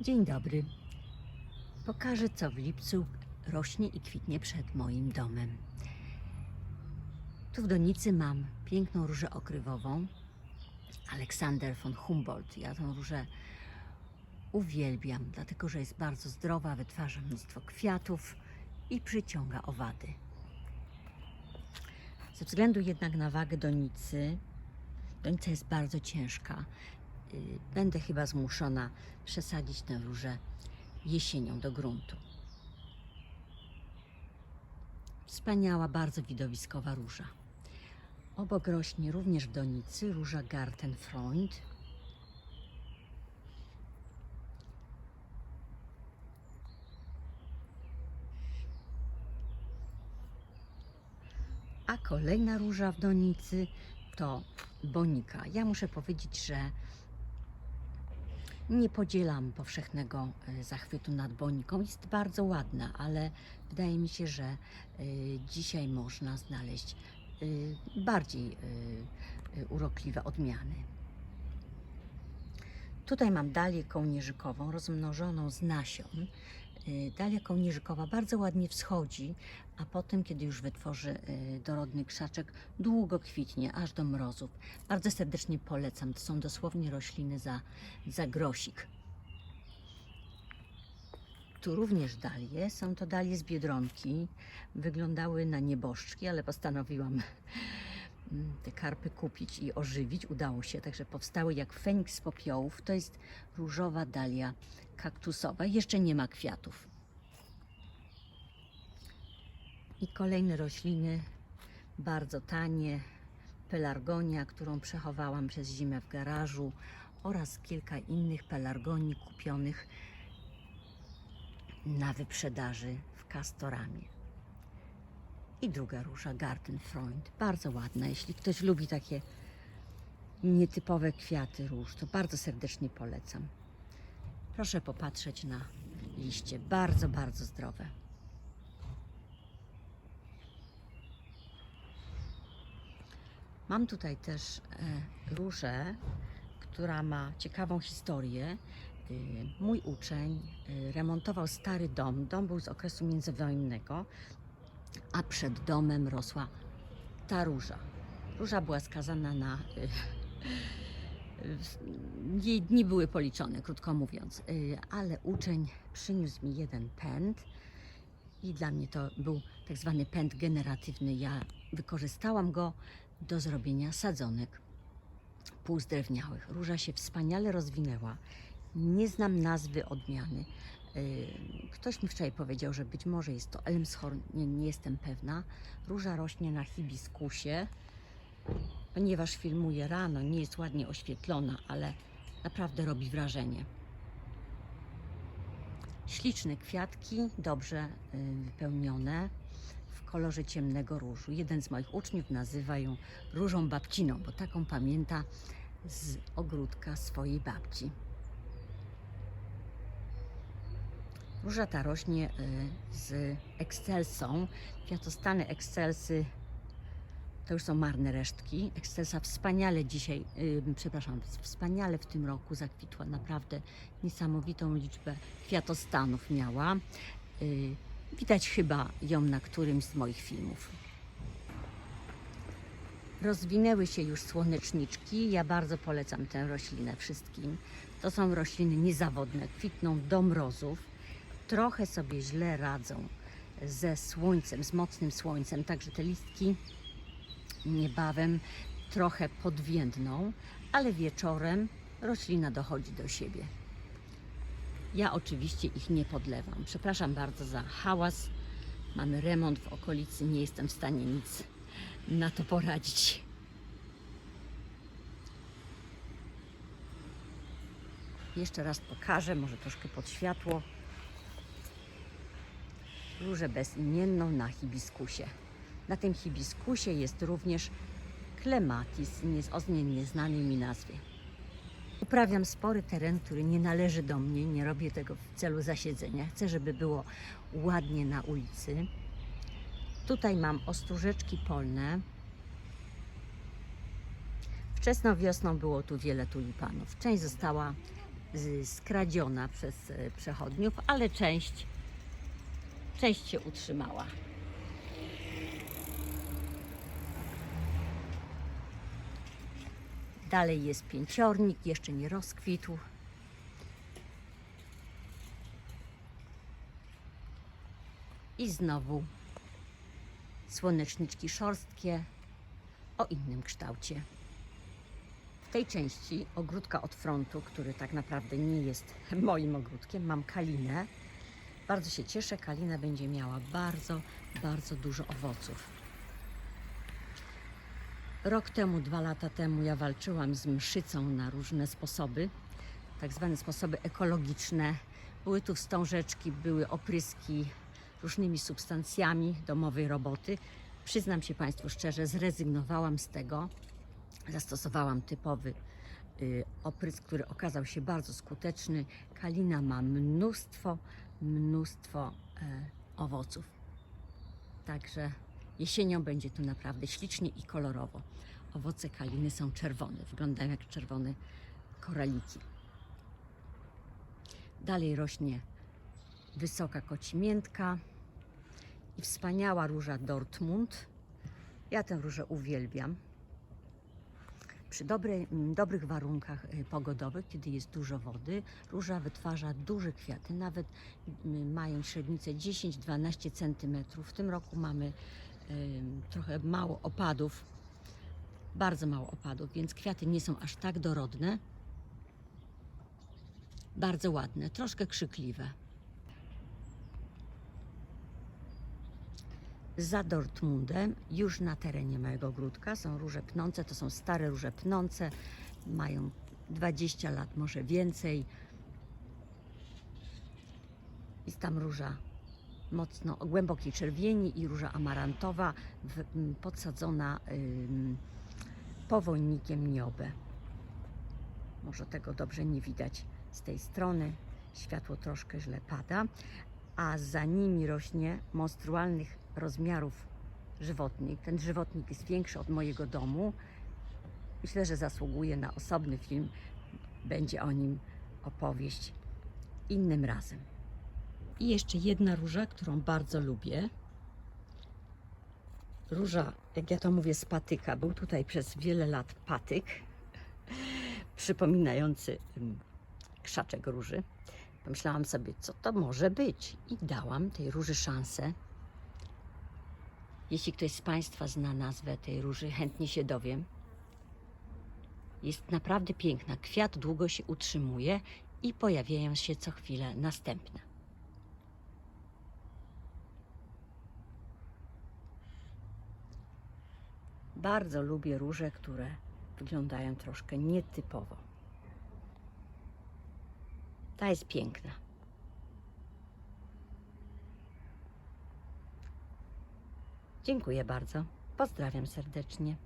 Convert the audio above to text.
Dzień dobry. Pokażę, co w lipcu rośnie i kwitnie przed moim domem. Tu w donicy mam piękną różę okrywową. Aleksander von Humboldt. Ja tą różę uwielbiam, dlatego że jest bardzo zdrowa, wytwarza mnóstwo kwiatów i przyciąga owady. Ze względu jednak na wagę donicy, donica jest bardzo ciężka. Y, Będę chyba zmuszona przesadzić tę różę jesienią do gruntu. Wspaniała, bardzo widowiskowa róża. Obok rośnie również w donicy róża Gartenfreund. A kolejna róża w donicy to bonika. Ja muszę powiedzieć, że nie podzielam powszechnego e, zachwytu nad boniką. Jest bardzo ładna, ale wydaje mi się, że e, dzisiaj można znaleźć e, bardziej urokliwe odmiany. Tutaj mam dalię kołnierzykową rozmnożoną z nasion. E, Dalia kołnierzykowa bardzo ładnie wschodzi, a potem, kiedy już wytworzy e, dorodny krzaczek, długo kwitnie, aż do mrozów. Bardzo serdecznie polecam. To są dosłownie rośliny za, za grosik. Tu również dalie. Są to dalie z biedronki. Wyglądały na nieboszczki, ale postanowiłam te karpy kupić i ożywić. Udało się, także powstały jak feniks z popiołów. To jest różowa dalia kaktusowa. Jeszcze nie ma kwiatów. I kolejne rośliny, bardzo tanie. Pelargonia, którą przechowałam przez zimę w garażu oraz kilka innych pelargonii kupionych na wyprzedaży w Castoramie. I druga róża, Gartenfreund. Bardzo ładna. Jeśli ktoś lubi takie nietypowe kwiaty róż, to bardzo serdecznie polecam. Proszę popatrzeć na liście. Bardzo, bardzo zdrowe. Mam tutaj też e, różę, która ma ciekawą historię. Y, Mój uczeń y, remontował stary dom. Dom był z okresu międzywojennego, a przed domem rosła ta róża. Róża była skazana na. y, y, Jej dni były policzone, krótko mówiąc, Y, ale uczeń przyniósł mi jeden pęd i dla mnie to był tak zwany pęd generatywny. Ja wykorzystałam go do zrobienia sadzonek półzdrewniałych. Róża się wspaniale rozwinęła. Nie znam nazwy odmiany. Ktoś mi wczoraj powiedział, że być może jest to Elmshorn, nie, nie jestem pewna. Róża rośnie na hibiskusie. Ponieważ filmuję rano, nie jest ładnie oświetlona, ale naprawdę robi wrażenie. Śliczne kwiatki, dobrze wypełnione w kolorze ciemnego różu. Jeden z moich uczniów nazywa ją różą babciną, bo taką pamięta z ogródka swojej babci. Róża ta rośnie y, z ekscelsą. Kwiatostany ekscelsy to już są marne resztki. Excelsa wspaniale dzisiaj, y, przepraszam, wspaniale w tym roku zakwitła. Naprawdę niesamowitą liczbę kwiatostanów miała. Y, Widać chyba ją na którymś z moich filmów. Rozwinęły się już słoneczniczki. Ja bardzo polecam tę roślinę wszystkim. To są rośliny niezawodne, kwitną do mrozów. Trochę sobie źle radzą ze słońcem, z mocnym słońcem, także te listki niebawem trochę podwiędną, ale wieczorem roślina dochodzi do siebie. Ja oczywiście ich nie podlewam. Przepraszam bardzo za hałas. Mamy remont w okolicy, nie jestem w stanie nic na to poradzić. Jeszcze raz pokażę, może troszkę pod światło. Różę bezimienną na hibiskusie. Na tym hibiskusie jest również klematis o nieznanej mi nazwie. Uprawiam spory teren, który nie należy do mnie, nie robię tego w celu zasiedzenia. Chcę, żeby było ładnie na ulicy. Tutaj mam ostróżeczki polne. Wczesną wiosną było tu wiele tulipanów. Część została y, skradziona przez y, przechodniów, ale część, część się utrzymała. Dalej jest pięciornik, jeszcze nie rozkwitł. I znowu słoneczniczki szorstkie o innym kształcie. W tej części ogródka od frontu, który tak naprawdę nie jest moim ogródkiem, mam kalinę. Bardzo się cieszę, kalina będzie miała bardzo, bardzo dużo owoców. Rok temu, dwa lata temu ja walczyłam z mszycą na różne sposoby, tak zwane sposoby ekologiczne. Były tu wstążeczki, były opryski różnymi substancjami domowej roboty. Przyznam się Państwu szczerze, zrezygnowałam z tego. Zastosowałam typowy y, oprysk, który okazał się bardzo skuteczny. Kalina ma mnóstwo, mnóstwo e, owoców. Także jesienią będzie tu naprawdę ślicznie i kolorowo. Owoce kaliny są czerwone, wyglądają jak czerwone koraliki. Dalej rośnie wysoka kocimiętka i wspaniała róża Dortmund. Ja tę różę uwielbiam. Przy dobrej, m, dobrych warunkach y, pogodowych, kiedy jest dużo wody, róża wytwarza duże kwiaty, nawet m, mają średnicę 10-12 cm. W tym roku mamy trochę mało opadów, bardzo mało opadów, więc kwiaty nie są aż tak dorodne. Bardzo ładne, troszkę krzykliwe. Za Dortmundem, już na terenie mojego ogródka, są róże pnące. To są stare róże pnące, mają 20 lat, może więcej. Jest tam róża mocno głębokiej czerwieni i róża amarantowa w, podsadzona ym, powojnikiem. Może tego dobrze nie widać z tej strony. Światło troszkę źle pada, a za nimi rośnie monstrualnych rozmiarów żywotnik. Ten żywotnik jest większy od mojego domu. Myślę, że zasługuje na osobny film. Będzie o nim opowieść innym razem. I jeszcze jedna róża, którą bardzo lubię. Róża, jak ja to mówię, z patyka. Był tutaj przez wiele lat patyk, przypominający ym, krzaczek róży. Pomyślałam sobie, co to może być, i dałam tej róży szansę. Jeśli ktoś z Państwa zna nazwę tej róży, chętnie się dowiem. Jest naprawdę piękna. Kwiat długo się utrzymuje i pojawiają się co chwilę następne. Bardzo lubię róże, które wyglądają troszkę nietypowo. Ta jest piękna. Dziękuję bardzo. Pozdrawiam serdecznie.